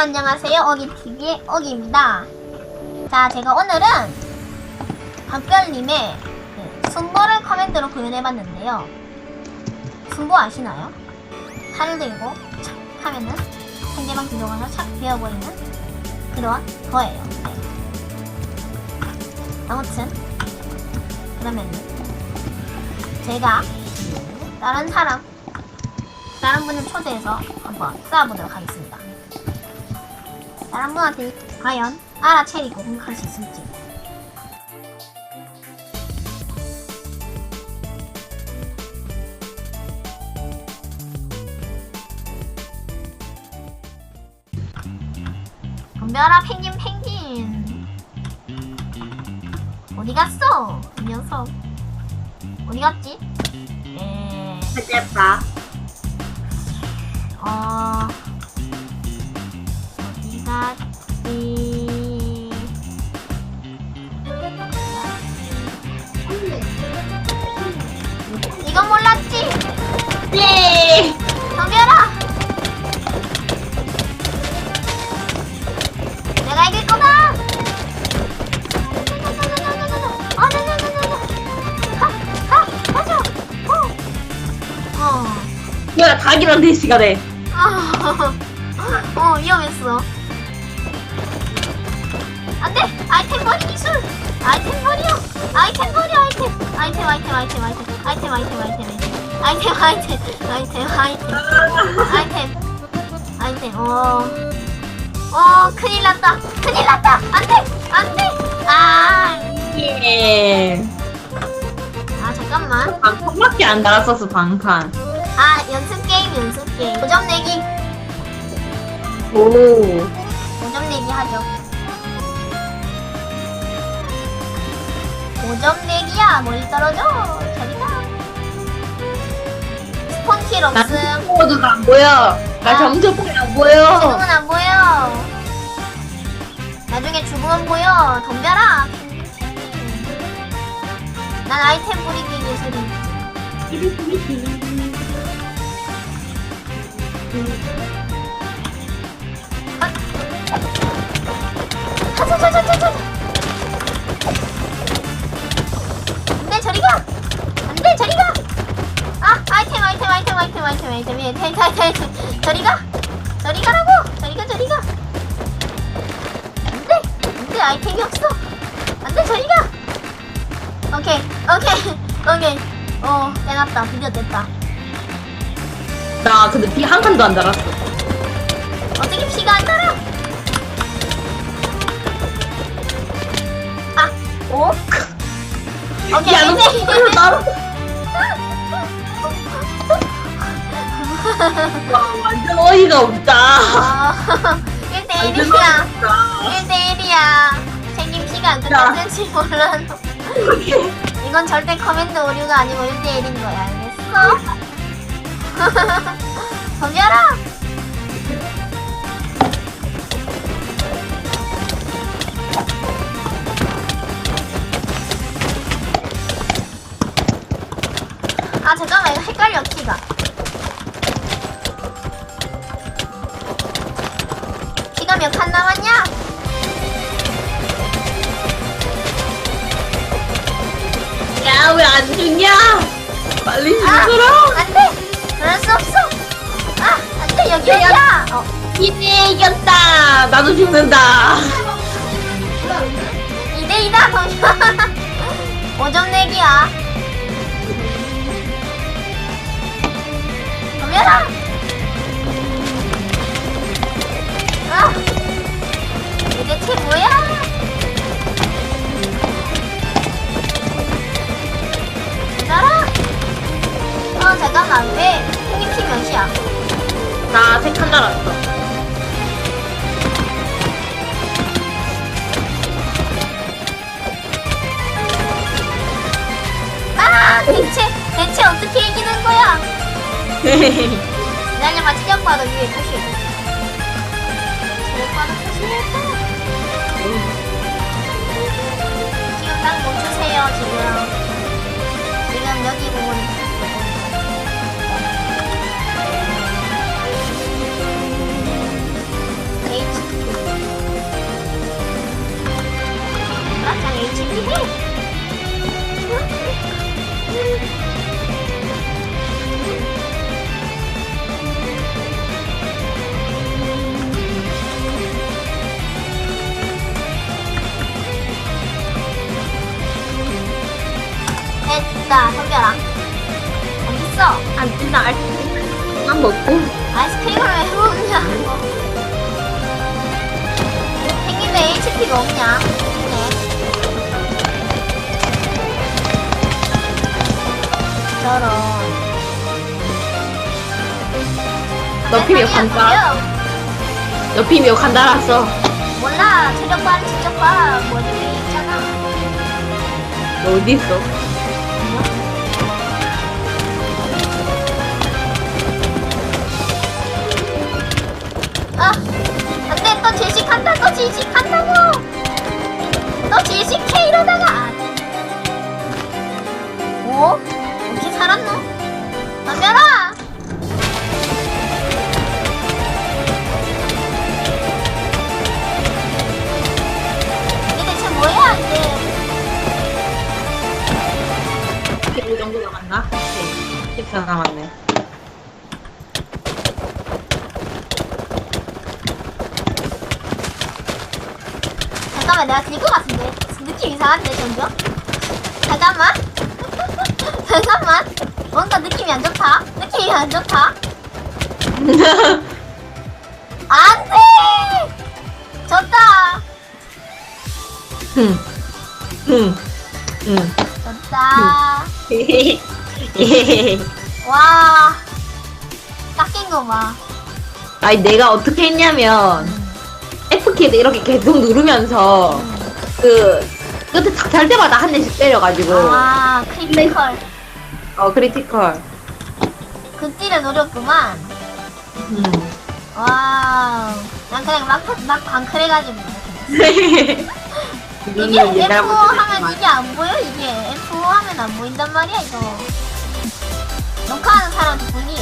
안녕하세요. 어기TV의 어기입니다. 자, 제가 오늘은 박별님의 그 순보를 커맨드로 구현해봤는데요. 순보 아시나요? 칼을 들고 착 하면은 상대방 기동하서 착 베어버리는 그런 거예요. 네. 아무튼 그러면은 제가 다른 사람 다른 분을 초대해서 한번 싸워보도록 하겠습니다. 분한테 과연 알아채리고 공격할 수 있을지. 덤벼라 펭귄 펭귄 어디 갔어? 이 녀석 어디 갔지? 에... 찾았다. 닭이랑 네 시간에. 아, 어 위험했어. 안돼 아이템 버리 기술. 아이템 버려. 아이템 버려 아이템. 아이템 아이템 아이템 아이템 아이템 아이템 아이템 아이템 아이템 아이템 아이템 아이템 아이템 어. 어 큰일 났다. 큰일 났다. 안돼 안돼. 아. 예. 아 잠깐만. 방판밖에 안 달았었어, 방판. 아 연습 게임 연습 게임. 5점 내기. 오. 5점 내기 하죠. 5점 내기야, 멀리 떨어져. 저리가. 스폰킬 나 없음. 모두도 안 보여. 나 아. 정적이 안 보여. 지금은 안 보여. 나중에 죽으면 보여. 덤벼라. 난 아이템 부리기 예술이. 가자자자자자. 안돼 저리 가. 안돼 저리 가. 아 아이템 아이템 아이템 아이템 아이템 아이템 아이템 아이템 아이템 저리 가. 저리 가라고. 저리 가 저리 가. 안돼 안돼 아이템이 없어. 안돼 저리 가. 오케이 오케이 오케이. 어 떼놨다 드디어 뗐다. 나 근데 비 한 칸도 안 달았어. 어떻게 피가 안 달아? 아, 오? 오케이, 야, 너 이제. 그걸 나 와, 완전 어이가 없다. 아, 1대1이야. 없다. 1대1이야. 책임피가 안 끝났을지 몰라. 이건 절대 커맨드 오류가 아니고 1대1인 거야. 알겠어? 덤벼라! 아, 잠깐만. 이거 헷갈려, 키가. 키가 몇 칸 남았냐? 야, 왜 안 죽냐? 빨리 아, 죽어라. 안 돼! 그럴 수 없어! 아, 안 돼! 여기 어디야? 어, 이네 이겼다. 나도 죽는다. 2대 2다, 덤벼! 5점 내기야. 덤벼라! 아! 이게 대체 뭐야? 달았어. 아, 대체, 대체 어떻게 이기는 거야? 기다려봐, 체력바도 위에 표시해. 체력바도 표시했다. 됐다, 성별아. 어딨어? 안 된다, 아이스크림을 왜 먹냐? 생일에 치킨 먹냐? 저런. 너 피면 세상에 간다. 묘간 달았어. 몰라. 체력반. 뭐 이렇게 있잖아. 너 어디 있어? 아, 네. 14 남았네. 잠깐만 내가 질 것 같은데 느낌 이상한데 점점 잠깐만 잠깐만 뭔가 느낌이 안 좋다 느낌이 안 좋다 안돼 졌다 흠. 흠. 흠. 졌다 예. 와. 깎인 거 봐. 아니 내가 어떻게 했냐면 F키를 이렇게 계속 누르면서 그 끝에 탁잘 때마다 한 대씩 때려가지고. 아 크리티컬. 어 크리티컬. 그 띠를 노렸구만. 음. 와우. 난 그냥 막, 막 방클해가지고. 이게 F 하면 이게 안 보여? 이게 F 하면 안 보인단 말이야 이거 녹화하는 사람도 불리